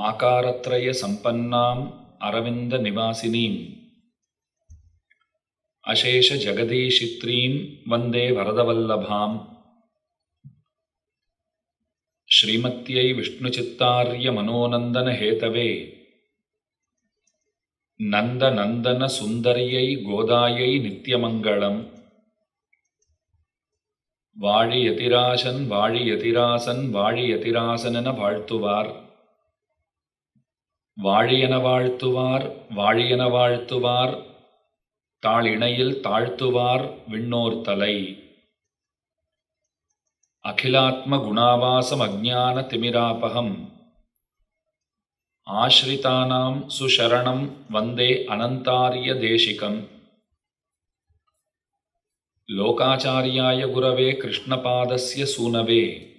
ஆகாரத்ரயசம்பன்னாம் அரவிந்தநிவாசினீம். அசேஷஜகதீஷித்ரீம் வந்தே வரதவல்லபாம். ஸ்ரீமத்தியை விஷ்ணுச்சித்தாரிய மனோநந்தன ஹேதவே நந்த நந்தன சுந்தரியை கோதாயை நித்தியமங்களம் வாழியதிராசன் வாழியதிராசன் வாழியதிராசனென வாழ்த்துவார். வாழியன வாழ்த்துவார் வாழியன வாழ்த்துவார் தாளிணையில் தாழ்த்துவார் விண்ணோர் தலை. அகிலாத்ம குணாவாசம் அஜான திமிராபகம். ஆஸ்ரிதானாம் சுஷரணம் வந்தே அனந்தாரிய தேசிகம். லோகாச்சாரியாய குரவே கிருஷ்ணபாதஸ்ய சூனவே.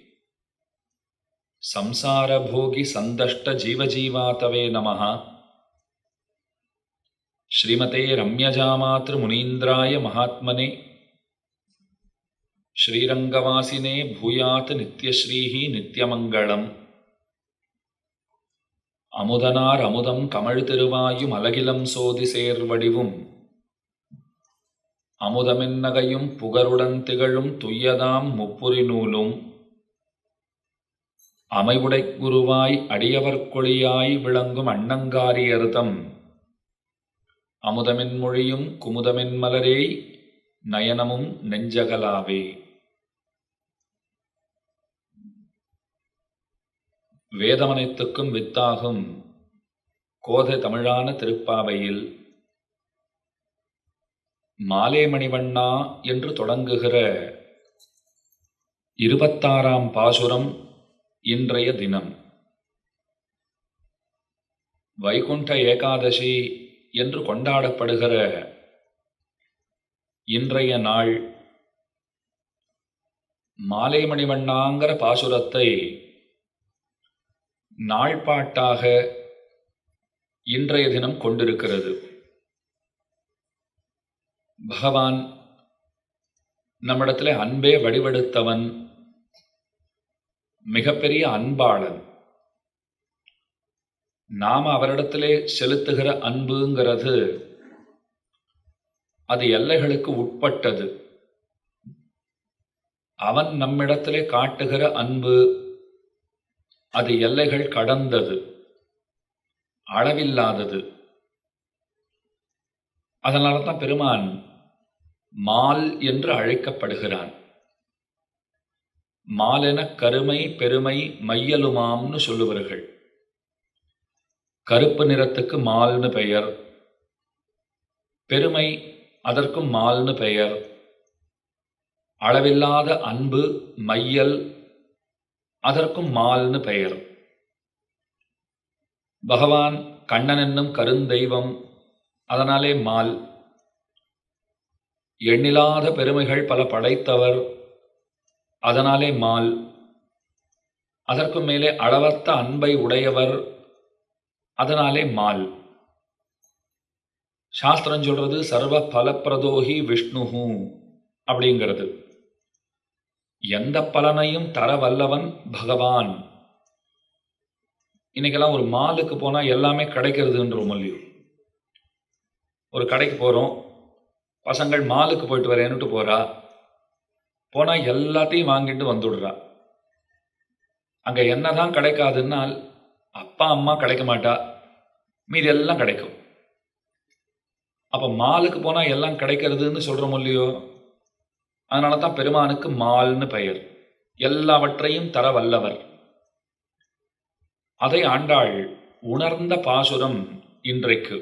ಸಂಸಾರಭೋಗಿ ಸಂದಷ್ಟ ಜೀವಜೀವಾತವೇ ನಮಃ ಶ್ರೀಮತೆ ರಮ್ಯಜಾಮಾತೃ ಮುನೀಂದ್ರಾಯ ಮಹಾತ್ಮನೆ ಶ್ರೀರಂಗವಾಸಿನೇ ಭೂಯಾತ್ ನಿತ್ಯಶ್ರೀಹಿ நித்யமங்களம் அமுதனார் அமுதம் கமழ் திருவாயும் அலகிலம் சோதி சேர்வடிவும். அமுதமென்னகையும் புகருடன் திகழும் துய்யதாம் முப்புரி நூலும் அமைவுடை குருவாய் அடியவர்கொழியாய் விளங்கும் அண்ணங்காரியர்தம் அமுதமென் மொழியும் குமுதமென் மலரே நயனமும் நெஞ்சகலாவே. வேதமனைத்துக்கும் வித்தாகும் கோதை தமிழான திருப்பாவையில் மாலேமணிவண்ணா என்று தொடங்குகிற இருபத்தாறாம் பாசுரம் இன்றைய தினம். வைகுண்ட ஏகாதசி என்று கொண்டாடப்படுகிற இன்றைய நாள் மாலை மணிவண்ணாங்கிற பாசுரத்தை நாள்பாட்டாக இன்றைய தினம் கொண்டிருக்கிறது. பகவான் நம்மிடத்தில் அன்பே வடிவெடுத்தவன் மிகப்பெரிய அன்பாளன். நாம் அவரிடத்திலே செலுத்துகிற அன்புங்கிறது அது எல்லைகளுக்கு உட்பட்டது. அவன் நம்மிடத்திலே காட்டுகிற அன்பு அது எல்லைகள் கடந்தது அளவில்லாதது. அதனால தான் பெருமான் மால் என்று அழைக்கப்படுகிறான். மாலென கருமை பெருமை மையலுமாம்னு சொல்லுவார்கள் கருப்பு நிறத்துக்கு மால்னு பெயர். பெருமை அதற்கும் மால்னு பெயர். அளவில்லாத அன்பு மையல் அதற்கும் மால்னு பெயர். பகவான் கண்ணன் என்னும் கருந்தெய்வம் அதனாலே மால். எண்ணிலாத பெருமைகள் பல படைத்தவர். அதனாலே மால். அதற்கு மேலே அளவற்ற அன்பை உடையவர் அதனாலே மால். சாஸ்திரம் சொல்றது சர்வ பலப்பிரதோகி விஷ்ணுஹு அப்படிங்கிறது. எந்த பலனையும் தர வல்லவன் பகவான். இன்னைக்கெல்லாம் ஒரு மாலுக்கு போனால் எல்லாமே கிடைக்கிறதுன்றோம் இல்லையோ? ஒரு கடைக்கு போகிறோம் பசங்கள் மாலுக்கு போயிட்டு வரேன்னுட்டு போகிறா போனால் எல்லாத்தையும் வாங்கிட்டு வந்துடுறா. அங்கே என்னதான் கிடைக்காதுன்னால் அப்பா அம்மா கிடைக்க மாட்டா. மீதி எல்லாம் கிடைக்கும். அப்போ மாலுக்கு போனால் எல்லாம் கிடைக்கிறதுன்னு சொல்கிறோம் இல்லையோ? அதனால தான் பெருமானுக்கு மால்னு பெயர். எல்லாவற்றையும் தர வல்லவர். அதை ஆண்டாள் உணர்ந்த பாசுரம் இன்றைக்கு.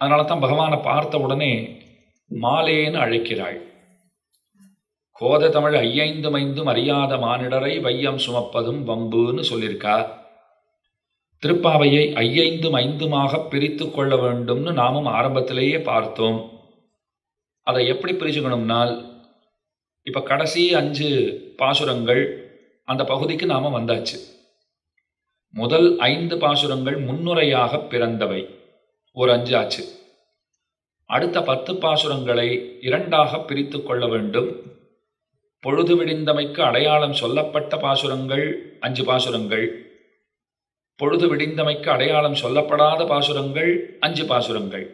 அதனால தான் பகவானை பார்த்த உடனே மாலேன்னு அழைக்கிறாள். கோத தமிழ் ஐயைந்து மைந்தும் அறியாத மானிடரை வையம் சுமப்பதும் வம்புன்னு சொல்லியிருக்கா. திருப்பாவையை ஐயைந்தும் ஐந்துமாக பிரித்து கொள்ள வேண்டும்னு நாமும் ஆரம்பத்திலேயே பார்த்தோம். அதை எப்படி பிரிச்சுக்கணும்னால் இப்போ கடைசி அஞ்சு பாசுரங்கள் அந்த பகுதிக்கு நாம் வந்தாச்சு. முதல் ஐந்து பாசுரங்கள் முன்னுரையாக பிறந்தவை. ஒரு அஞ்சு ஆச்சு அடுத்த பத்து பாசுரங்களை இரண்டாக பிரித்து கொள்ள வேண்டும். பொழுது விடிந்தமைக்கு அடையாளம் சொல்லப்பட்ட பாசுரங்கள் அஞ்சு பாசுரங்கள். பொழுது விடிந்தமைக்கு அடையாளம் சொல்லப்படாத பாசுரங்கள் அஞ்சு பாசுரங்கள்.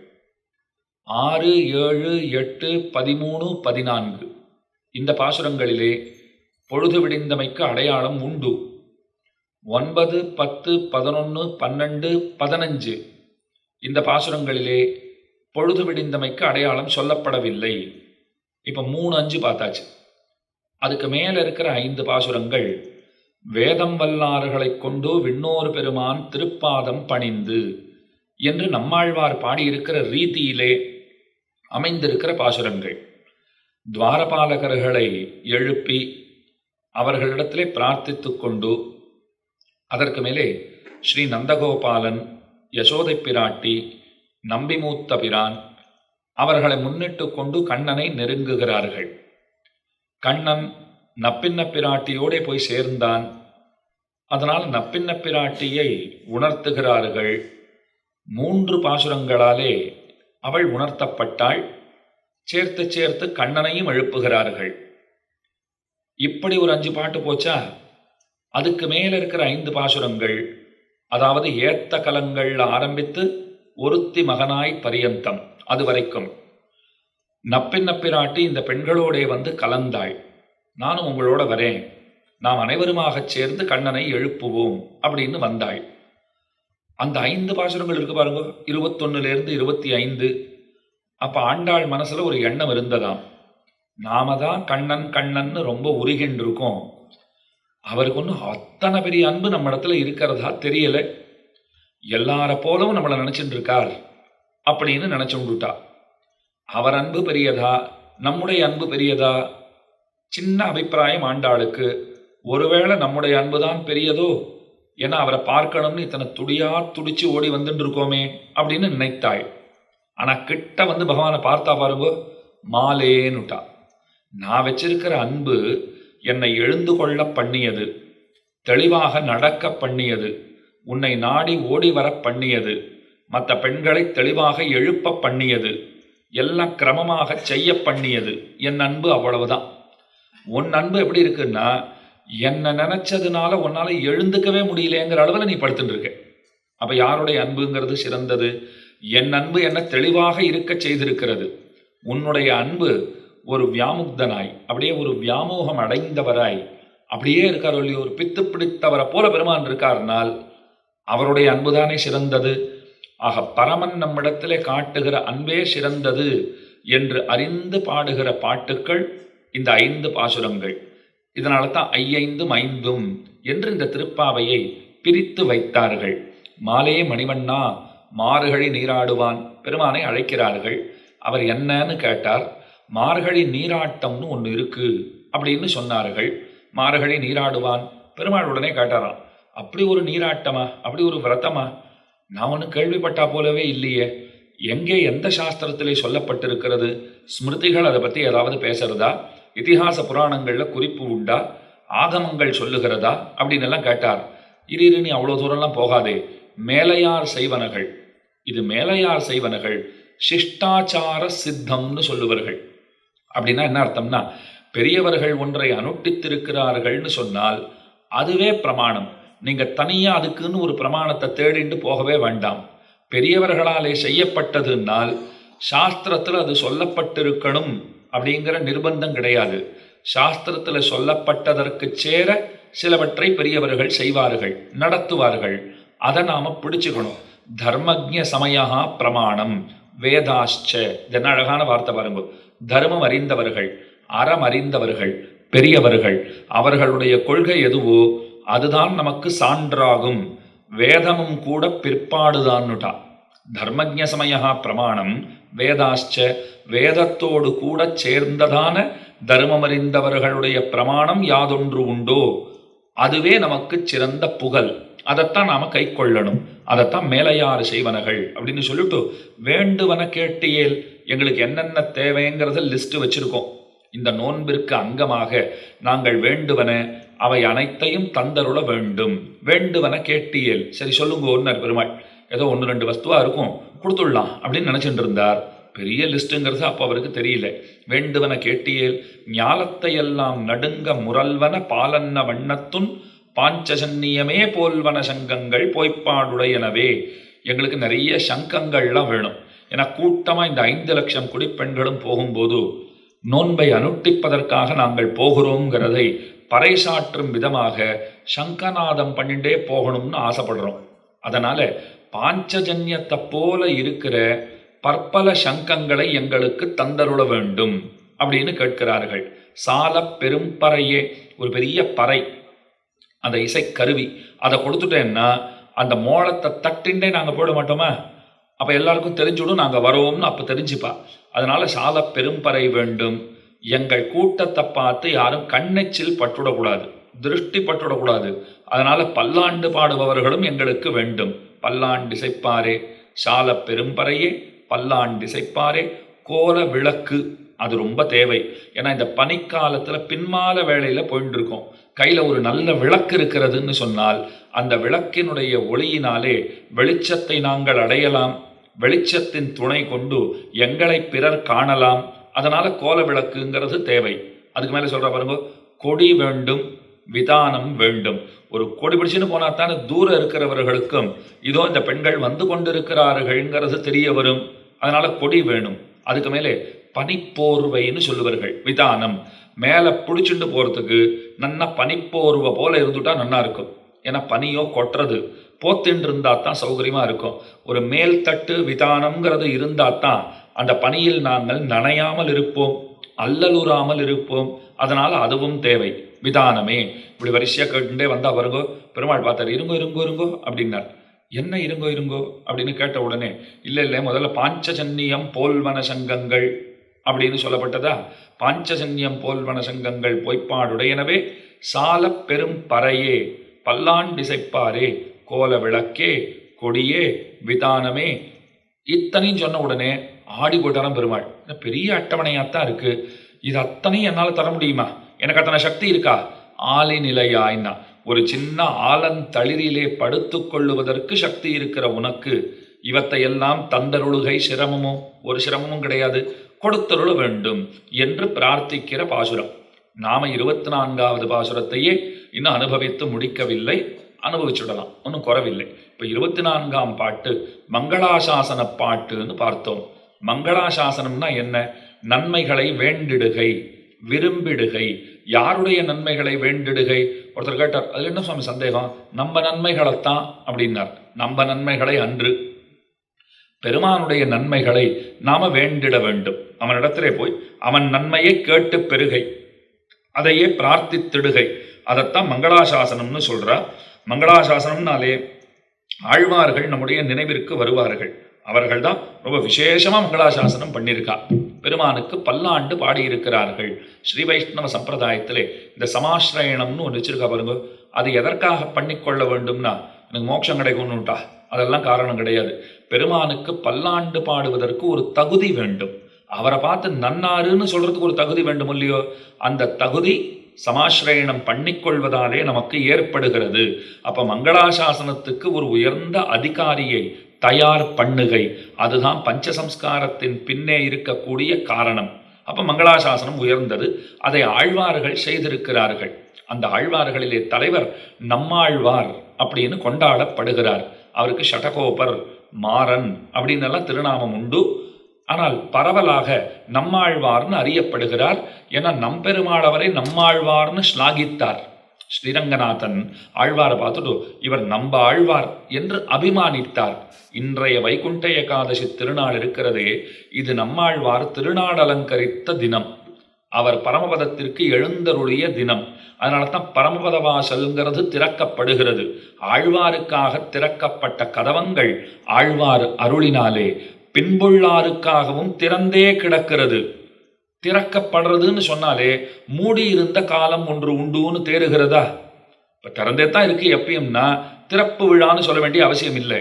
ஆறு ஏழு எட்டு பதிமூணு பதினான்கு. இந்த பாசுரங்களிலே பொழுது விடிந்தமைக்கு அடையாளம் உண்டு. ஒன்பது பத்து பதினொன்று பன்னெண்டு பதினஞ்சு. இந்த பாசுரங்களிலே பொழுது விடிந்தமைக்கு அடையாளம் சொல்லப்படவில்லை. இப்போ மூணு அஞ்சு பார்த்தாச்சு. அதுக்கு மேலே இருக்கிற ஐந்து பாசுரங்கள் வேதம் வல்லாறுகளைக் கொண்டு விண்ணோர் பெருமான் திருப்பாதம் பணிந்து என்று நம்மாழ்வார் பாடியிருக்கிற ரீதியிலே அமைந்திருக்கிற பாசுரங்கள். துவாரபாலகர்களை எழுப்பி அவர்களிடத்திலே பிரார்த்தித்து கொண்டு அதற்கு மேலே ஸ்ரீ நந்தகோபாலன் யசோதை பிராட்டி நம்பிமூத்த பிரான் அவர்களை முன்னிட்டு கொண்டு கண்ணனை நெருங்குகிறார்கள். கண்ணன் நப்பின்ன பிராட்டியோடே போய் சேர்ந்தான். அதனால் நப்பின்ன பிராட்டியை உணர்த்துகிறார்கள். மூன்று பாசுரங்களாலே அவள் உணர்த்தப்பட்டாள். சேர்த்து சேர்த்து கண்ணனையும் எழுப்புகிறார்கள். இப்படி ஒரு அஞ்சு பாட்டு போச்சா? அதுக்கு மேல இருக்கிற ஐந்து பாசுரங்கள். அதாவது ஏத்த கலங்கள் ஆரம்பித்து ஒருத்தி மகனாய் பரியந்தம் அது வரைக்கும். நப்பின்ன பிராட்டி இந்த பெண்களோடே வந்து கலந்தாள். நானும் உங்களோட வரேன். நாம் அனைவருமாகச் சேர்ந்து கண்ணனை எழுப்புவோம் அப்படின்னு வந்தாள். அந்த ஐந்து பாசுரங்கள் இருக்கு பாருங்க. இருபத்தொன்னுலேருந்து இருபத்தி ஐந்து அப்போ ஆண்டாள் மனசில் ஒரு எண்ணம் இருந்ததாம். நாம தான் கண்ணன் கண்ணன்னு ரொம்ப உருகின்றிருக்கோம். அவருக்கு ஒன்றும் அத்தனை பெரிய அன்பு நம்ம இடத்துல இருக்கிறதா தெரியலை. எல்லார போலவும் நம்மளை நினச்சிட்டு இருக்கார் அப்படின்னு நினைச்சுண்டுட்டா அவர் அன்பு பெரியதா? நம்முடைய அன்பு பெரியதா? சின்ன அபிப்பிராயம் ஆண்டாளுக்கு ஒருவேளை நம்முடைய அன்பு தான் பெரியதோ? ஏன்னா அவரை பார்க்கணும்னு இத்தனை துடியா துடிச்சு ஓடி வந்துட்டு இருக்கோமே அப்படின்னு நினைத்தாள். ஆனால் கிட்ட வந்து பகவானை பார்த்தா பாருங்க மாலேன்னுட்டா. நான் வச்சிருக்கிற அன்பு என்னை எழுந்து கொள்ள பண்ணியது தெளிவாக நடக்க பண்ணியது உன்னை நாடி ஓடி வர பண்ணியது மற்ற பெண்களை தெளிவாக எழுப்ப பண்ணியது. எல்லாம் கிரமமாக செய்ய பண்ணியது. என் அன்பு அவ்வளவுதான். உன் அன்பு எப்படி இருக்குன்னா என்னை நினைச்சதுனால உன்னால் எழுந்துக்கவே முடியலங்கிற அளவில் நீ படுத்துட்டு இருக்க. அப்போ யாருடைய அன்புங்கிறது சிறந்தது? என் அன்பு என்ன தெளிவாக இருக்க செய்திருக்கிறது. உன்னுடைய அன்பு ஒரு வியாமுக்தனாய் அப்படியே ஒரு வியாமோகம் அடைந்தவராய் அப்படியே இருக்கார் இல்லையோ ஒரு பித்து பிடித்தவரை போல பெருமான் இருக்கார்னால் அவருடைய அன்புதானே சிறந்தது? ஆக பரமன் நம்மிடத்திலே காட்டுகிற அன்பே சிறந்தது என்று அறிந்து பாடுகிற பாட்டுக்கள் இந்த ஐந்து பாசுரங்கள். இதனால தான் ஐயைந்தும் ஐந்தும் என்று இந்த திருப்பாவையை பிரித்து வைத்தார்கள். மாலே மணிவண்ணா மார்கழி நீராடுவான் பெருமானை அழைக்கிறார்கள். அவர் என்னன்னு கேட்டார். மார்கழி நீராட்டம்னு ஒன்று இருக்கு அப்படின்னு சொன்னார்கள். மார்கழி நீராடுவான் பெருமாள் உடனே கேட்டாராம். அப்படி ஒரு நீராட்டமா? அப்படி ஒரு விரதமா? நான் ஒன்று கேள்விப்பட்டா போலவே இல்லையே. எங்கே எந்த சாஸ்திரத்திலே சொல்லப்பட்டிருக்கிறது? ஸ்மிருதிகள் அதை பற்றி ஏதாவது பேசுறதா? இதிகாச புராணங்களில் குறிப்பு உண்டா? ஆகமங்கள் சொல்லுகிறதா? அப்படின்னு எல்லாம் கேட்டார். இரு இரு நீ அவ்வளோ தூரம்லாம் போகாதே. மேலையார் செய்வனகள் இது மேலையார் செய்வனகள் சிஷ்டாச்சார சித்தம்னு சொல்லுவார்கள். அப்படின்னா என்ன அர்த்தம்னா பெரியவர்கள் ஒன்றை அனுட்டித்திருக்கிறார்கள்னு சொன்னால் அதுவே பிரமாணம். நீங்கள் தனியாக அதுக்குன்னு ஒரு பிரமாணத்தை தேடிண்டு போகவே வேண்டாம். பெரியவர்களாலே செய்யப்பட்டதுனால் சாஸ்திரத்தில் அது சொல்லப்பட்டிருக்கணும் அப்படிங்கிற நிர்பந்தம் கிடையாது. சாஸ்திரத்தில் சொல்லப்பட்டதற்கு சேர சிலவற்றை பெரியவர்கள் செய்வார்கள் நடத்துவார்கள். அதை நாம் பிடிச்சுக்கணும். தர்மஜ சமயா பிரமாணம். வேதாஷ்ச. இதென்ன அழகான வார்த்தை பாருங்க. தர்மம் அறிந்தவர்கள் அறம் அறிந்தவர்கள் பெரியவர்கள் அவர்களுடைய கொள்கை எதுவோ அதுதான் நமக்கு சான்றாகும். வேதமும் கூட பிற்பாடுதான்னுட்டா. தர்மஜ சமயா பிரமாணம் வேதாச்ச வேதத்தோடு கூட சேர்ந்ததான தர்மமறிந்தவர்களுடைய பிரமாணம் யாதொன்று உண்டோ? அதுவே நமக்கு சிறந்த புகழ். அதைத்தான் நாம கை கொள்ளணும். அதைத்தான் மேலையாறு செய்வனகள் அப்படின்னு சொல்லிட்டு வேண்டுவன கேட்டியேல் எங்களுக்கு என்னென்ன தேவைங்கிறத லிஸ்ட் வச்சிருக்கோம். இந்த நோன்பிற்கு அங்கமாக நாங்கள் வேண்டுவன அவை அனைத்தையும் தந்தருள வேண்டும். வேண்டுவன கேட்டியேல். சரி சொல்லுங்க ஒன்னர் பெருமாள். ஏதோ ஒன்று ரெண்டு வஸ்துவா இருக்கும் கொடுத்துடலாம் அப்படின்னு நினைச்சிட்டு இருந்தார் பெரிய லிஸ்ட்டுங்கிறது அப்போ அவருக்கு தெரியல. வேண்டுவன கேட்டியேல் ஞாலத்தையெல்லாம் நடுங்க முரல்வன பாலன்ன வண்ணத்துன் பாஞ்சசன்னியமே போல்வன சங்கங்கள் பொய்ப்பாடுடையனவே. எங்களுக்கு நிறைய சங்கங்கள்லாம் வேணும். ஏன்னா கூட்டமாக இந்த ஐந்து லட்சம் குடிப்பெண்களும் போகும்போது நோன்பை அனுட்டிப்பதற்காக நாங்கள் போகிறோங்கிறதை பறைசாற்றும் விதமாக சங்கநாதம் பண்ணிட்டே போகணும்னு ஆசைப்படுறோம். அதனால பாஞ்சஜன்யத்தை போல இருக்கிற பற்பல சங்கங்களை எங்களுக்கு தந்தருள வேண்டும் அப்படின்னு கேட்கிறார்கள். சால பெரும்பறையே ஒரு பெரிய பறை அந்த இசைக்கருவி. அதை கொடுத்துட்டேன்னா அந்த மோளத்தை தட்டின்றே நாங்கள் போட மாட்டோமா? அப்போ எல்லாருக்கும் தெரிஞ்சுடும் நாங்கள் வரோம்னு அப்போ தெரிஞ்சுப்பா. அதனால சால பெரும்பறை வேண்டும். எங்கள் கூட்டத்தை பார்த்து யாரும் கண்ணெச்சில் பட்டுடக்கூடாது திருஷ்டி பட்டுடக்கூடாது. அதனால பல்லாண்டு பாடுபவர்களும் எங்களுக்கு வேண்டும். பல்லாண்டிசைப்பாரே சால பெரும்பறையே பல்லாண்டிசைப்பாரே கோல விளக்கு. அது ரொம்ப தேவை. ஏன்னா இந்த பனிக்காலத்தில் பின்மால வேலையில் போயிட்டு இருக்கோம் கையில் ஒரு நல்ல விளக்கு இருக்கிறதுன்னு சொன்னால் அந்த விளக்கினுடைய ஒளியினாலே வெளிச்சத்தை நாங்கள் அடையலாம். வெளிச்சத்தின் துணை கொண்டு எங்களை பிறர் காணலாம். அதனால கோல விளக்குங்கிறது தேவை. அதுக்கு மேலே சொல்கிற பாருங்க கொடி வேண்டும் விதானம் வேண்டும். ஒரு கொடி பிடிச்சுன்னு போனால் தானே தூரம் இருக்கிறவர்களுக்கும் இதோ இந்த பெண்கள் வந்து கொண்டிருக்கிறார்கள்ங்கிறது தெரிய வரும். அதனால கொடி வேணும். அதுக்கு மேலே பனிப்போர்வைன்னு சொல்லுவார்கள் விதானம். மேலே பிடிச்சிட்டு போகிறதுக்கு நன்னா பனிப்போர்வை போல இருந்துட்டா நன்னா இருக்கும். ஏன்னா பனியோ கொட்டுறது. போத்தின்னு இருந்தால் தான் சௌகரியமாக இருக்கும். ஒரு மேல் தட்டு விதானம்ங்கிறது இருந்தால் தான் அந்த பணியில் நாங்கள் நனையாமல் இருப்போம் அல்லலுறாமல் இருப்போம். அதனால் அதுவும் தேவை. விதானமே. இப்படி வரிசையாக கேட்டுட்டே வந்தால் வருங்கோ பெருமாள் பார்த்தார் இருங்கோ இருங்கோ இருங்கோ அப்படின்னார். என்ன இருங்கோ இருங்கோ அப்படின்னு கேட்ட உடனே இல்லை இல்லை முதல்ல பாஞ்சஜன்யம் போல்வன சங்கங்கள் அப்படின்னு சொல்லப்பட்டதா? பாஞ்சஜன்யம் போல்வன சங்கங்கள் பொய்ப்பாடுடையனவே சால பெரும் பறையே பல்லாண்டிசைப்பாரே கோல விளக்கே கொடியே விதானமே. இத்தனையும் சொன்ன உடனே ஆடி போட்டாராம் பெருமாள். பெரிய அட்டவணையாகத்தான் இருக்கு. இது அத்தனையும் என்னால் தர முடியுமா? எனக்கு அத்தனை சக்தி இருக்கா? ஆலை நிலையாய்னா ஒரு சின்ன ஆலந்தளிரிலே படுத்து கொள்ளுவதற்கு சக்தி இருக்கிற உனக்கு இவத்தை எல்லாம் தந்தருளுகை சிரமமோ? ஒரு சிரமமும் கிடையாது. கொடுத்தருள வேண்டும் என்று பிரார்த்திக்கிற பாசுரம். நாம இருபத்தி நான்காவது பாசுரத்தையே இன்னும் அனுபவித்து முடிக்கவில்லை. அனுபவிச்சுடலாம். ஒன்றும் குறவில்லை. இப்போ இருபத்தி நான்காம் பாட்டு மங்களாசாசன பாட்டுன்னு பார்த்தோம். மங்களாசாசனம்னா என்ன? நன்மைகளை வேண்டிடுகை விரும்பிடுகை. யாருடைய நன்மைகளை வேண்டிடுகை? ஒருத்தர் கேட்டார் அதுல என்ன சுவாமி சந்தேகம்? நம்ம நன்மைகளைத்தான் அப்படின்னார். நம்ம நன்மைகளை அன்று. பெருமானுடைய நன்மைகளை நாம வேண்டிட வேண்டும். அவனிடத்திலே போய் அவன் நன்மையை கேட்டு பெருகை அதையே பிரார்த்தித்திடுகை. அதைத்தான் மங்களாசாசனம்னு சொல்றா மங்களாசாசனம்னாலே ஆழ்வார்கள் நம்முடைய நினைவிற்கு வருவார்கள். அவர்கள் தான் ரொம்ப விசேஷமாக மங்களாசாசனம் பண்ணியிருக்கா. பெருமானுக்கு பல்லாண்டு பாடியிருக்கிறார்கள். ஸ்ரீ வைஷ்ணவ சம்பிரதாயத்திலே இந்த சமாஸ்ரயணம்னு ஒன்று வச்சிருக்கா பாருங்க. அது எதற்காக பண்ணிக்கொள்ள வேண்டும்னா எனக்கு மோட்சம் கிடைக்கும்னுட்டா. அதெல்லாம் காரணம் கிடையாது. பெருமானுக்கு பல்லாண்டு பாடுவதற்கு ஒரு தகுதி வேண்டும். அவரை பார்த்து நன்னாருன்னு சொல்றதுக்கு ஒரு தகுதி வேண்டும் இல்லையோ? அந்த தகுதி சமாஸ்ரயணம் பண்ணிக்கொள்வதாலே நமக்கு ஏற்படுகிறது. அப்போ மங்களாசாசனத்துக்கு ஒரு உயர்ந்த அதிகாரியை தயார் பண்ணுகை. அதுதான் பஞ்சசம்ஸ்காரத்தின் பின்னே இருக்கக்கூடிய காரணம். அப்போ மங்களாசாசனம் உயர்ந்தது. அதை ஆழ்வார்கள் செய்திருக்கிறார்கள். அந்த ஆழ்வார்களிலே தலைவர் நம்மாழ்வார் அப்படின்னு கொண்டாடப்படுகிறார். அவருக்கு ஷடகோபர் மாறன் அப்படின்னு எல்லாம் திருநாமம் உண்டு. ஆனால் பரவலாக நம்மாழ்வார்னு அறியப்படுகிறார். ஏன்னா நம்பெருமாள் அவரை நம்மாழ்வார்னு ஸ்லாகித்தார். ஸ்ரீரங்கநாதன் ஆழ்வாரை பார்த்துட்டு இவர் நம்ப ஆழ்வார் என்று அபிமானித்தார். இன்றைய வைகுண்ட ஏகாதசி திருநாள் இருக்கிறதே இது நம்மாழ்வார் திருநாள் அலங்கரித்த தினம். அவர் பரமபதத்திற்கு எழுந்தருளிய தினம். அதனால தான் பரமபத வாசல்ங்கிறது திறக்கப்படுகிறது. ஆழ்வாருக்காக திறக்கப்பட்ட கதவங்கள் ஆழ்வார் அருளினாலே பின்புள்ளாருக்காகவும் திறந்தே கிடக்கிறது. திறக்கப்படுறதுன்னு சொன்னாலே மூடி இருந்த காலம் ஒன்று உண்டுன்னு தேறுகிறதா? இப்போ திறந்தே தான் இருக்கு எப்பயும்னா திறப்பு விழான்னு சொல்ல வேண்டிய அவசியம் இல்லை.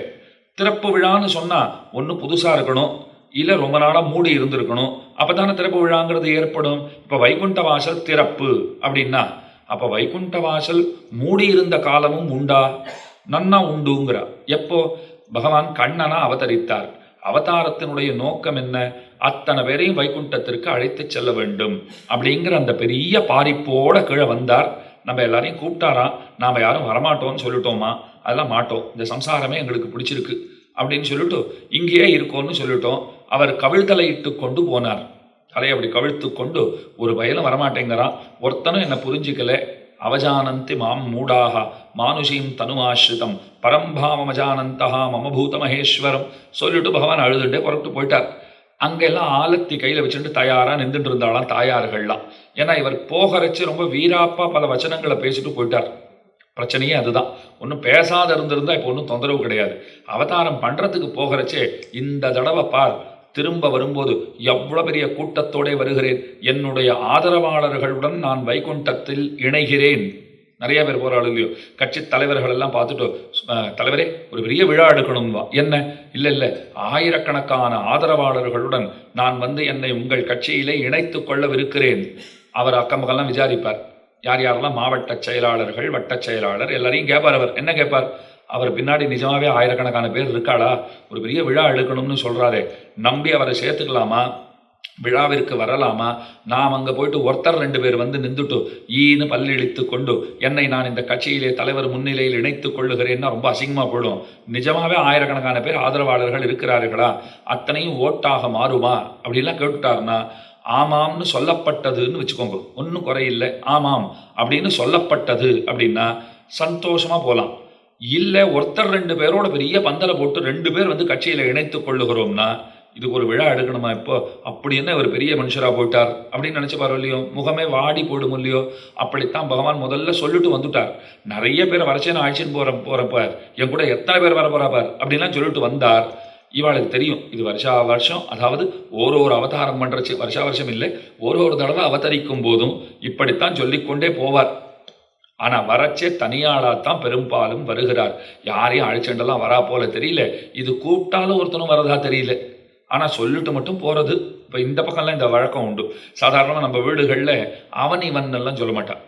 திறப்பு விழான்னு சொன்னால் ஒன்று புதுசாக இருக்கணும் இல்லை ரொம்ப நாளாக மூடி இருந்திருக்கணும் அப்போ தானே திறப்பு விழாங்கிறது ஏற்படும். இப்போ வைகுண்ட வாசல் திறப்பு அப்படின்னா அப்போ வைகுண்ட வாசல் மூடி இருந்த காலமும் உண்டா? நன்னா உண்டுங்கிறா. எப்போ? பகவான் கண்ணனா அவதரித்தார். அவதாரத்தினுடைய நோக்கம் என்ன? அத்தனை பேரையும் வைகுண்டத்திற்கு அழைத்து செல்ல வேண்டும். அப்படிங்கிற அந்த பெரிய பாரிப்போட கீழே வந்தார். நம்ம எல்லாரையும் கூப்பிட்டாராம். நாம் யாரும் வரமாட்டோம்னு சொல்லிட்டோமா? அதெல்லாம் மாட்டோம். இந்த சம்சாரமே எங்களுக்கு பிடிச்சிருக்கு. அப்படின்னு சொல்லிட்டு இங்கேயே இருக்கோம்னு சொல்லிட்டோம். அவர் கவிழ்தலையிட்டு கொண்டு போனார். தலையை அப்படி கவிழ்த்து கொண்டு ஒரு வயலும் வரமாட்டேங்கிறான். ஒருத்தனும் என்னை புரிஞ்சிக்கல. அவஜானந்தி மாம் மூடாக. மானுஷீம் தனுமாஸ்ரிதம் பரம்பாமஜானந்தகா மம பூத மகேஸ்வரம் சொல்லிட்டு பகவான் அழுதுண்டே புறப்பட்டு போயிட்டார். அங்கெல்லாம் ஆலத்தி கையில் வச்சுட்டு தயாரா நின்றுட்டு இருந்தாலாம் தாயார்கள்லாம் ஏன்னா இவர் போகரைச்சு ரொம்ப வீராப்பா பல வச்சனங்களை பேசிட்டு போயிட்டார். பிரச்சனையே அதுதான். ஒன்றும் பேசாத இருந்திருந்தா இப்போ ஒன்றும் தொந்தரவு கிடையாது. அவதாரம் பண்ணுறதுக்கு போகிறச்சே இந்த தடவை பார் திரும்ப வரும்போது எவ்வளவு பெரிய கூட்டத்தோட வருகிறேன். என்னுடைய ஆதரவாளர்களுடன் நான் வைகுண்டத்தில் இணைகிறேன். நிறைய பேர் போறாள் இல்லையோ? கட்சி தலைவர்கள் எல்லாம் பார்த்துட்டோ தலைவரே ஒரு பெரிய விழா எடுக்கணும்வா என்ன? இல்லை இல்லை. ஆயிரக்கணக்கான ஆதரவாளர்களுடன் நான் வந்து என்னை உங்கள் கட்சியிலே இணைத்து கொள்ளவிருக்கிறேன். அவர் அக்கம் பக்கம்லாம் விசாரிப்பார். யார் யாரெல்லாம்? மாவட்ட செயலாளர்கள் வட்ட செயலாளர் எல்லாரையும் கேட்பார் அவர். என்ன கேட்பார் அவர் பின்னாடி நிஜமாவே ஆயிரக்கணக்கான பேர் இருக்காளா? ஒரு பெரிய விழா எடுக்கணும்னு சொல்றாரே. நம்பி அவரை சேர்த்துக்கலாமா? விழாவிற்கு வரலாமா? நாம் அங்கே போயிட்டு ஒருத்தர் ரெண்டு பேர் வந்து நின்றுட்டு ஈன்னு பல்லிழித்து கொண்டு என்னை நான் இந்த கட்சியிலே தலைவர் முன்னிலையில் இணைத்துக் கொள்ளுகிறேன்னா ரொம்ப அசிங்கமாக போயிடும். நிஜமாகவே ஆயிரக்கணக்கான பேர் ஆதரவாளர்கள் இருக்கிறார்களா? அத்தனையும் ஓட்டாக மாறுமா? அப்படிலாம் கேட்டுட்டாருன்னா ஆமாம்னு சொல்லப்பட்டதுன்னு வச்சுக்கோங்க. ஒன்றும் குறையில்லை. ஆமாம் அப்படின்னு சொல்லப்பட்டது அப்படின்னா சந்தோஷமாக போகலாம். இல்லை ஒருத்தர் ரெண்டு பேரோட பெரிய பந்தலை போட்டு ரெண்டு பேர் வந்து கட்சியில் இணைத்துக் கொள்ளுகிறோம்னா இதுக்கு ஒரு விழா எடுக்கணுமா இப்போ? அப்படி என்ன ஒரு பெரிய மனுஷராக போயிட்டார்? அப்படின்னு நினச்சி பாரு இல்லையோ? முகமே வாடி போடும் இல்லையோ? அப்படித்தான் பகவான் முதல்ல சொல்லிட்டு வந்துட்டார். நிறைய பேர் வரச்சேன்னு ஆயிடுச்சுன்னு போகிற போகிறப்பார் என் கூட எத்தனை பேர் வர போகிறாப்பார் அப்படின்லாம் சொல்லிட்டு வந்தார். இவாளுக்கு தெரியும் இது வருஷா வருஷம் அதாவது ஒரு ஒரு அவதாரம் பண்ணுறச்சு வருஷா வருஷம் இல்லை ஒரு ஒரு தடவை அவதரிக்கும் போதும் இப்படித்தான் சொல்லிக்கொண்டே போவார். ஆனால் வரச்சே தனியாளாத்தான் பெரும்பாலும் வருகிறார். யாரையும் அழைச்சண்டெல்லாம் வரா போல தெரியல. இது கூப்பிட்டாலும் ஒருத்தனும் வரதா தெரியல. ஆனால் சொல்லிட்டு மட்டும் போகிறது இப்போ இந்த பக்கம்லாம் இந்த வழக்கம் உண்டு. சாதாரணமாக நம்ம வீடுகளில் அவன் இவன் எல்லாம் சொல்ல மாட்டான்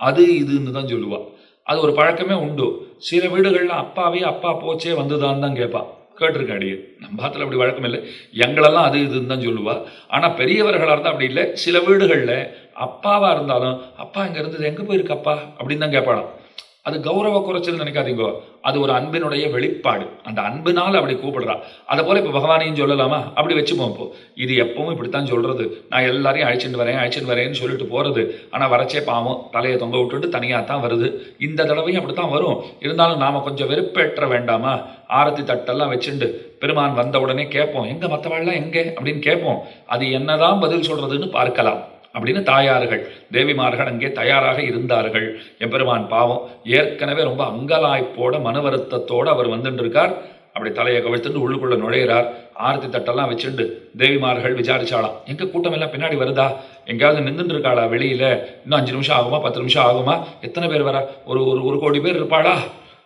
அது இதுன்னு தான் சொல்லுவாள் அது ஒரு பழக்கமே உண்டு. சில வீடுகளில் அப்பாவே அப்பா போச்சே வந்துதான்னு தான் கேட்பான் கேட்டிருக்கேன் அடியே. நம்ம பாத்தில் அப்படி வழக்கம் இல்லை. எங்களெல்லாம் அது இதுன்னு தான் சொல்லுவாள் ஆனால் பெரியவர்களாக இருந்தால் அப்படி இல்லை. சில வீடுகளில் அப்பாவாக இருந்தாலும் அப்பா இங்கே இருந்தது எங்கே போயிருக்கு அப்பா அப்படின்னு தான் கேட்பாளாம் அது கௌரவ குறைச்சல் நினைக்காதீங்க. அது ஒரு அன்பினுடைய வெளிப்பாடு. அந்த அன்பினால் அப்படி கூப்பிடுறா. அதை போல இப்போ பகவானையும் சொல்லலாமா? அப்படி வச்சுப்போம் இப்போ. இது எப்பவும் இப்படித்தான் சொல்றது. நான் எல்லாரையும் அழைச்சிட்டு வரேன் அழைச்சிட்டு வரேன்னு சொல்லிட்டு போறது. ஆனால் வரச்சே பாவம். தலையை தொங்க விட்டுட்டு தனியாக தான் வருது. இந்த தடவையும் அப்படித்தான் வரும். இருந்தாலும் நாம கொஞ்சம் வெறுப்பேற்ற வேண்டாமா? ஆரத்தி தட்டெல்லாம் வச்சுண்டு பெருமான் வந்த உடனே கேட்போம் எங்க மற்றவாள்லாம் எங்கே? அப்படின்னு கேட்போம். அது என்னதான் பதில் சொல்றதுன்னு பார்க்கலாம். அப்படின்னு தாயார்கள் தேவிமார்கள் அங்கே தயாராக இருந்தார்கள். எம்பெருமான் பாவம் ஏற்கனவே ரொம்ப அங்கலாய்ப்போட மன வருத்தத்தோடு அவர் வந்துட்டுருக்கார் அப்படி தலையை கவிழ்த்துட்டு உள்ளுக்குள்ளே நுழையிறார். ஆரத்தி தட்டெல்லாம் வச்சுண்டு தேவிமார்கள் விசாரிச்சாலாம் எங்கள் கூட்டம் எல்லாம் பின்னாடி வருதா? எங்கேயாவது நின்றுட்டு இருக்காளா வெளியில்? இன்னும் அஞ்சு நிமிஷம் ஆகுமா? பத்து நிமிஷம் ஆகுமா? எத்தனை பேர் வர? ஒரு ஒரு ஒரு கோடி பேர் இருப்பாளா?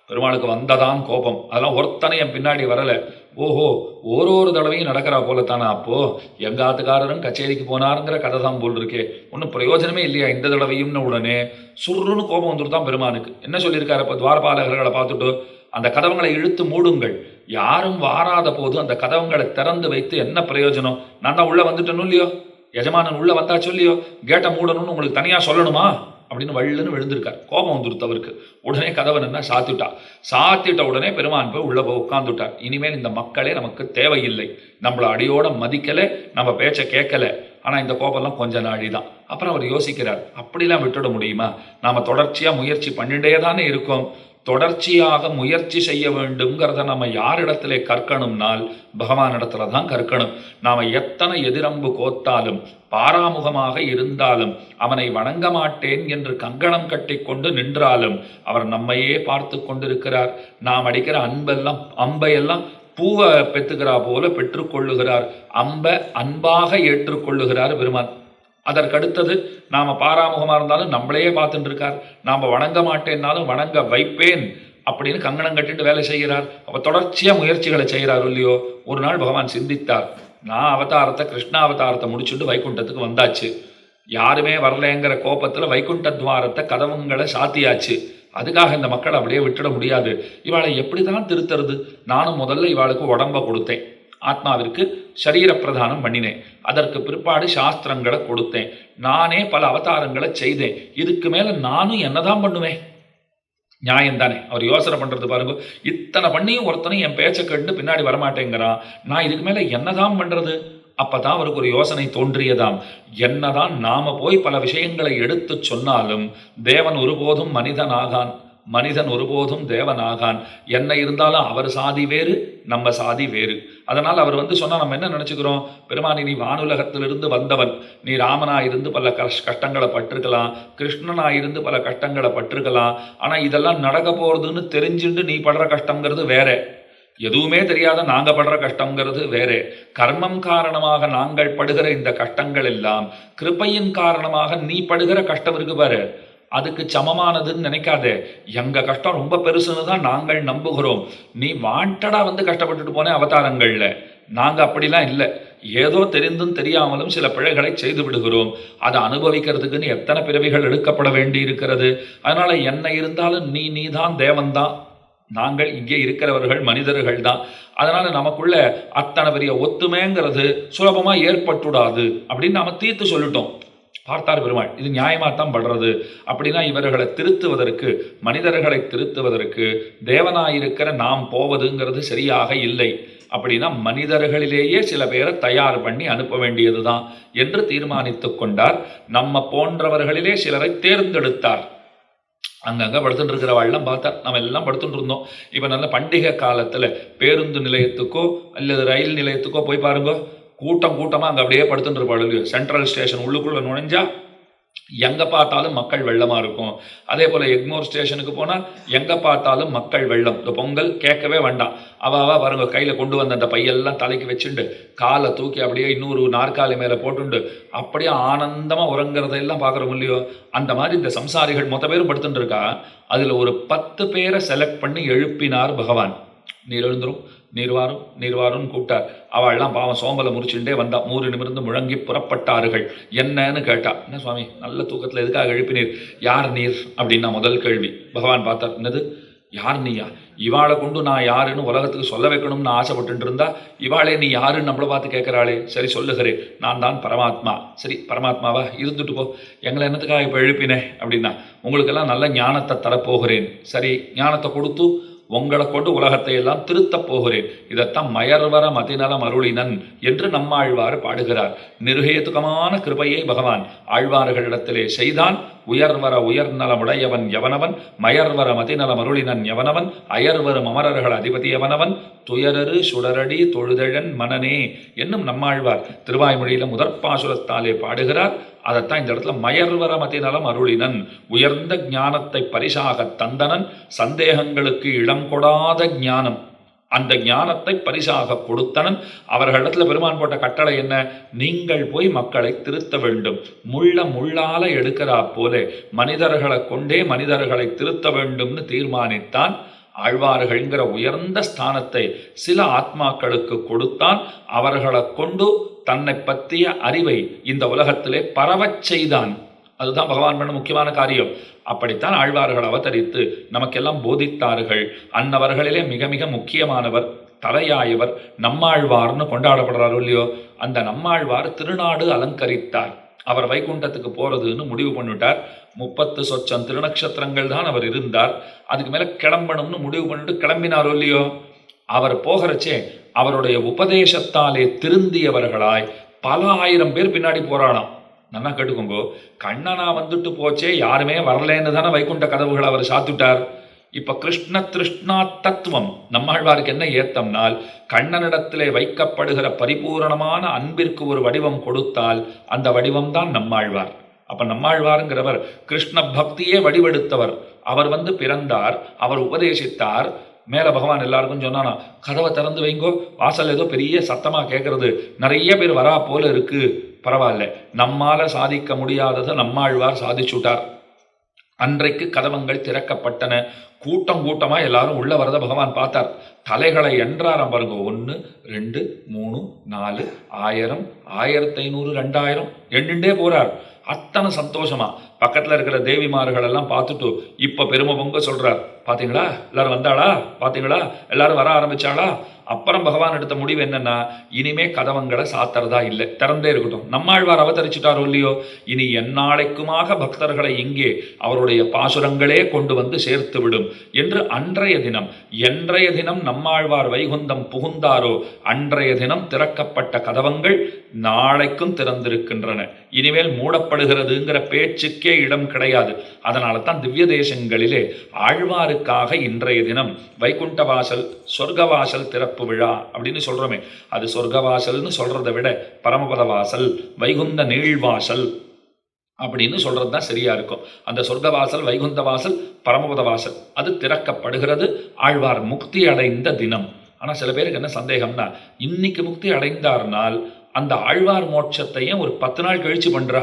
பெருமாளுக்கு வந்ததான் கோபம். அதெல்லாம் ஒருத்தனை என் பின்னாடி வரலை. ஓஹோ ஒரு ஒரு தடவையும் நடக்கிறா போல தானே அப்போ? எங்கள் ஆத்துக்காரரும் கச்சேரிக்கு போனாருங்கிற கதை தான் போல் இருக்கே. ஒன்றும் பிரயோஜனமே இல்லையா இந்த தடவையும்னு உடனே? சுருன்னு கோபம் வந்துட்டு தான் பெருமானுக்கு. என்ன சொல்லியிருக்காரு இப்போ துவாரபாலகர்களை பார்த்துட்டு? அந்த கதவங்களை இழுத்து மூடுங்கள். யாரும் வாராத போது அந்த கதவங்களை திறந்து வைத்து என்ன பிரயோஜனம்? நான் தான் உள்ளே வந்துட்டேனும் இல்லையோ? எஜமானன் உள்ளே வந்தா சொல்லியோ கேட்டை மூடணும்னு உங்களுக்கு தனியாக சொல்லணுமா? அப்படின்னு வள்ளுன்னு விழுந்திருக்கார். கோபம் வந்துருத்து அவருக்கு உடனே கதவை நின்னா சாத்திட்டா. சாத்திட்ட உடனே பெருமான் போய் உள்ள போய் இனிமேல் இந்த மக்களே நமக்கு தேவையில்லை. நம்மளை அடியோட மதிக்கலை நம்ம பேச்சை கேட்கல. ஆனால் இந்த கோபம்லாம் கொஞ்ச நாழி தான் அப்புறம் அவர் யோசிக்கிறார் அப்படிலாம் விட்டுட முடியுமா? நாம் தொடர்ச்சியாக முயற்சி பண்ணிட்டே தானே இருக்கோம். தொடர்ச்சியாக முயற்சி செய்ய வேண்டும்ங்கிறத நம்ம யாரிடத்துல கற்கணும்னால் பகவான் இடத்துல தான் கற்கணும். நாம் எத்தனை எதிரம்பு கோத்தாலும் பாராமுகமாக இருந்தாலும் அவனை வணங்க மாட்டேன் என்று கங்கணம் கட்டி கொண்டு நின்றாலும் அவர் நம்மையே பார்த்து கொண்டிருக்கிறார். நாம் அடிக்கிற அன்பெல்லாம் அம்பையெல்லாம் பூவை பெற்றுக்கிறா போல பெற்றுக்கொள்ளுகிறார் அம்ப அன்பாக ஏற்றுக்கொள்ளுகிறார் பெருமான். அதற்கடுத்தது நாம பாராமுகமா இருந்தாலும் நம்மளையே பார்த்துட்டு இருக்கார் நாம வணங்க மாட்டேன்னாலும் வணங்க வைப்பேன் அப்படின்னு கங்கணம் கட்டிட்டு வேலை செய்கிறார். அப்ப தொடர்ச்சியா முயற்சிகளை செய்கிறார் இல்லையோ ஒரு நாள் பகவான் சிந்தித்தார். நான் அவதாரத்தை கிருஷ்ணா அவதாரத்தை முடிச்சுட்டு வைகுண்டத்துக்கு வந்தாச்சு. யாருமே வரலைங்கிற கோபத்துல வைகுண்ட துவாரத்தை கதவுங்களை சாத்தியாச்சு. அதுக்காக இந்த மக்களை அப்படியே விட்டுட முடியாது. இவாளை எப்படி தான் திருத்துறது? நானும் முதல்ல இவாளுக்கு உடம்ப கொடுத்தேன். ஆத்மாவிற்கு சரீர பிரதானம் பண்ணினேன். அதற்கு பிற்பாடு சாஸ்திரங்களை கொடுத்தேன். நானே பல அவதாரங்களை செய்தேன். இதுக்கு மேல நானும் என்னதான் பண்ணுவேன்? நியாயம் தானே அவர் யோசனை பண்றது பாருங்க. இத்தனை பண்ணியும் ஒருத்தனும் என் பேச்சை கண்டு பின்னாடி வரமாட்டேங்கிறான். நான் இதுக்கு மேல என்னதான் பண்றது? அப்பதான் அவருக்கு ஒரு யோசனை தோன்றியதாம். என்னதான் நாம போய் பல விஷயங்களை எடுத்து சொன்னாலும் தேவன் ஒருபோதும் மனிதனாகான். மனிதன் ஒருபோதும் தேவனாகான். என்ன இருந்தாலும் அவர் சாதி வேறு நம்ம சாதி வேறு. அதனால் அவர் வந்து சொன்னால் நம்ம என்ன நினச்சிக்கிறோம்? பெருமானி நீ வானுலகத்திலிருந்து வந்தவன். நீ ராமனா இருந்து பல கஷ் கஷ்டங்களை பட்டிருக்கலாம். கிருஷ்ணனாக இருந்து பல கஷ்டங்களை பட்டிருக்கலாம். ஆனால் இதெல்லாம் நடக்க போகிறதுன்னு தெரிஞ்சுட்டு நீ படுற கஷ்டங்கிறது வேற. எதுவுமே தெரியாத நாங்கள் படுற கஷ்டங்கிறது வேறு. கர்மம் காரணமாக நாங்கள் படுகிற இந்த கஷ்டங்கள் எல்லாம் கிருபையின் காரணமாக நீ படுகிற கஷ்டம் இருக்கு பாரு. அதுக்கு சமமானதுன்னு நினைக்காதே. எங்கள் கஷ்டம் ரொம்ப பெருசுன்னு தான் நாங்கள் நம்புகிறோம். நீ வாண்டடாக வந்து கஷ்டப்பட்டுட்டு போனே அவதாரங்களில். நாங்கள் அப்படிலாம் இல்லை. ஏதோ தெரிந்தும் தெரியாமலும் சில பிழைகளை செய்து விடுகிறோம். அதை அனுபவிக்கிறதுக்குன்னு எத்தனை பிறவிகள் எடுக்கப்பட வேண்டி இருக்கிறது அதனால் என்ன இருந்தாலும் நீ நீ தான். தேவன்தான் நாங்கள் இங்கே இருக்கிறவர்கள் மனிதர்கள் தான். அதனால் நமக்குள்ள அத்தனை பெரிய ஒத்துமைங்கிறது சுலபமாக ஏற்பட்டுடாது அப்படின்னு நாம் தீர்த்து சொல்லிட்டோம். பார்த்தார் பெருமாள் இது நியாயமாக தான் படுறது. அப்படின்னா இவர்களை திருத்துவதற்கு மனிதர்களை திருத்துவதற்கு தேவனாயிருக்கிற நாம் போவதுங்கிறது சரியாக இல்லை. அப்படின்னா மனிதர்களிலேயே சில பேரை தயார் பண்ணி அனுப்ப வேண்டியதுதான் என்று தீர்மானித்து கொண்டார். நம்ம போன்றவர்களிலே சிலரை தேர்ந்தெடுத்தார். அங்கங்கே படுத்துட்டு இருக்கிறவாள்லாம் பார்த்தா நம்ம எல்லாம் படுத்துட்டு இருந்தோம் இப்போ நல்ல பண்டிகை காலத்தில் பேருந்து நிலையத்துக்கோ அல்லது ரயில் நிலையத்துக்கோ போய் பாருங்க. கூட்டம் கூட்டமாக அங்கே அப்படியே படுத்துட்டு இருப்பாள். சென்ட்ரல் ஸ்டேஷன் உள்ளுக்குள்ளே நுழைஞ்சா எங்கே பார்த்தாலும் மக்கள் வெள்ளமாக இருக்கும். அதே போல் எக்மோர் ஸ்டேஷனுக்கு போனால் எங்கே பார்த்தாலும் மக்கள் வெள்ளம். இந்த பொங்கல் கேட்கவே வேண்டாம். அவ பாருங்க கையில் கொண்டு வந்த அந்த பையெல்லாம் தலைக்கு வச்சுண்டு காலை தூக்கி அப்படியே இன்னொரு நாற்காலி மேலே போட்டுண்டு அப்படியே ஆனந்தமாக உறங்குறதெல்லாம் பார்க்குறோம் இல்லையோ? அந்த மாதிரி இந்த சம்சாரிகள் மொத்த பேரும் படுத்துட்டு இருக்கா. அதில் ஒரு பத்து பேரை செலக்ட் பண்ணி எழுப்பினார் பகவான். நீர் எழுந்துரும். நீர்வாரும் நீர்வாரும் நீர் வாரும்னு கூப்பிட்டார். அவள்லாம் பாவம் சோம்பலை முறிச்சுட்டே வந்தா மூறு நிமிர்ந்து முழங்கி புறப்பட்டார்கள். என்னன்னு கேட்டா என்ன சுவாமி நல்ல தூக்கத்துல எதுக்காக எழுப்பினீர்? யார் நீர்? அப்படின்னா முதல் கேள்வி. பகவான் பார்த்தார் என்னது? யார் நீயா? இவாளை கொண்டு நான் யாருன்னு உலகத்துக்கு சொல்ல வைக்கணும்னு ஆசைப்பட்டு இருந்தா இவாளே நீ யாருன்னு நம்மளை பார்த்து கேட்கிறாளே. சரி சொல்லுகிறேன். நான் தான் பரமாத்மா. சரி பரமாத்மாவா? இருந்துட்டு போ. எங்களை என்னத்துக்காக இப்போ எழுப்பினேன் அப்படின்னா உங்களுக்கெல்லாம் நல்ல ஞானத்தை தரப்போகிறேன். சரி ஞானத்தை கொடுத்து உங்களை கொண்டு உலகத்தை எல்லாம் திருத்தப் போகிறேன். இதைத்தான் மயர்வர மதிநலம் அருளினன் என்று நம்மாழ்வார் பாடுகிறார். நிருகேதுகமான கிருபையை பகவான் ஆழ்வார்களிடத்திலே செய்தான். உயர்வர உயர்நலமுடையவன் எவனவன்? மயர்வர மதிநலம் அருளினன் எவனவன்? அயர்வரும் அமரர்கள் அதிபதி எவனவன்? துயரரு சுடரடி தொழுதழன் மனனே என்னும் நம்மாழ்வார் திருவாய்மொழியில முதற்பாசுரத்தாலே பாடுகிறார். அதைத்தான் இந்த இடத்துல மயர்வர மதிநலம் அருளினன். உயர்ந்த ஞானத்தை பரிசாக தந்தனன். சந்தேகங்களுக்கு இடம் கொடாத ஞானம். அந்த ஞானத்தை பரிசாக கொடுத்தனன். அவர்களிடத்துல பெருமான் போட்ட கட்டளை என்ன? நீங்கள் போய் மக்களை திருத்த வேண்டும். முள்ள முள்ளால எடுக்கிறா போல. மனிதர்களை கொண்டே மனிதர்களை திருத்த வேண்டும்னு தீர்மானித்தான். ஆழ்வார்கள்ங்கிற உயர்ந்த ஸ்தானத்தை சில ஆத்மாக்களுக்கு கொடுத்தான் அவர்களை கொண்டு தன்னை பற்றிய அறிவை இந்த உலகத்திலே பரவச் செய்தான். அதுதான் பகவான் பண்ண முக்கியமான காரியம். அப்படித்தான் ஆழ்வார்கள் அவதரித்து நமக்கெல்லாம் போதித்தார்கள். அன்னவர்களிலே மிக மிக முக்கியமானவர் தலையாயவர் நம்மாழ்வார்னு கொண்டாடப்படுறாரோ இல்லையோ? அந்த நம்மாழ்வார் திருநாடு அலங்கரித்தார். அவர் வைகுண்டத்துக்கு போகிறதுன்னு முடிவு பண்ணிட்டார். முப்பத்து சொச்சம் திருநக்ஷத்திரங்கள் தான் அவர் இருந்தார். அதுக்கு மேலே கிளம்பணும்னு முடிவு பண்ணிட்டு கிளம்பினாரோ இல்லையோ? அவர் போகிறச்சே அவருடைய உபதேசத்தாலே திருந்தியவர்களாய் பல ஆயிரம் பேர் பின்னாடி போராடாம் நல்லா கேட்டுக்கோங்க. கண்ணனா வந்துட்டு போச்சே யாருமே வரலேன்னு தானே வைகுண்ட கதவுகளை அவர் சாத்துட்டார். இப்ப கிருஷ்ண திருஷ்ணா தத்துவம் நம்மாழ்வாருக்கு என்ன ஏத்தம்னால் கண்ணனிடத்திலே வைக்கப்படுகிற பரிபூரணமான அன்பிற்கு ஒரு வடிவம் கொடுத்தால் அந்த வடிவம் தான் நம்மாழ்வார். அப்ப நம்மாழ்வாருங்கிறவர் கிருஷ்ண பக்தியே வடிவெடுத்தவர். அவர் வந்து பிறந்தார் அவர் உபதேசித்தார். மேல பகவான் எல்லாருக்கும் சொன்னானா கதவை திறந்து வைங்கோ வாசல் ஏதோ பெரிய சத்தமா கேட்கறது நிறைய பேர் வரா போல இருக்கு. பரவாயில்ல நம்மால சாதிக்க முடியாததை நம்மாழ்வார் சாதிச்சுட்டார். அன்றைக்கு கதவங்கள் திறக்கப்பட்டன. கூட்டம் கூட்டமாக எல்லாரும் உள்ள வரத பகவான் பார்த்தார். தலைகளை என்றாராம் பாருங்க. ஒன்று ரெண்டு மூணு நாலு ஆயிரம் ஆயிரத்தி ஐநூறு ரெண்டாயிரம் எண்ணுண்டே போறார். அத்தனை சந்தோஷமா. பக்கத்தில் இருக்கிற தேவிமார்கள் எல்லாம் பார்த்துட்டு இப்போ பெருமை பொங்க சொல்றார். பார்த்தீங்களா எல்லாரும் வந்தாளா? பார்த்தீங்களா எல்லாரும் வர ஆரம்பிச்சாளா? அப்புறம் பகவான் எடுத்த முடிவு என்னன்னா இனிமே கதவங்களை சாத்துறதா இல்லை. திறந்தே இருக்கட்டும். நம்மாழ்வார் அவதரிச்சுட்டாரோ இல்லையோ இனி எந்நாளைக்குமாக பக்தர்களை இங்கே அவருடைய பாசுரங்களே கொண்டு வந்து சேர்த்து விடும் என்று அன்றைய தினம் என்றைய தினம் நம்மாழ்வார் வைகுந்தம் புகுந்தாரோ அன்றைய தினம் திறக்கப்பட்ட கதவங்கள் நாளைக்கும் திறந்திருக்கின்றன. இனிமேல் மூடப்படுகிறதுங்கிற பேச்சுக்கே இடம் கிடையாது. அதனால தான் திவ்ய தேசங்களிலே ஆழ்வாருக்காக இன்றைய தினம் வைகுண்ட வாசல் சொர்க்கவாசல் திறப்பு விழா அப்படின்னு சொல்றோமே. அது சொர்க்கவாசல்னு சொல்கிறத சொல்றதை விட பரமபத வாசல் வைகுந்த நீழ்வாசல் அப்படின்னு சொல்றது தான் சரியா இருக்கும். அந்த சொர்க்க வாசல் வைகுந்த வாசல் பரமபத வாசல் அது திறக்கப்படுகிறது. ஆழ்வார் முக்தி அடைந்த தினம். ஆனால் சில பேருக்கு என்ன சந்தேகம்னா இன்னைக்கு முக்தி அடைந்தார்னால் அந்த ஆழ்வார் மோட்சத்தையும் ஒரு பத்து நாள் கழிச்சு பண்றா.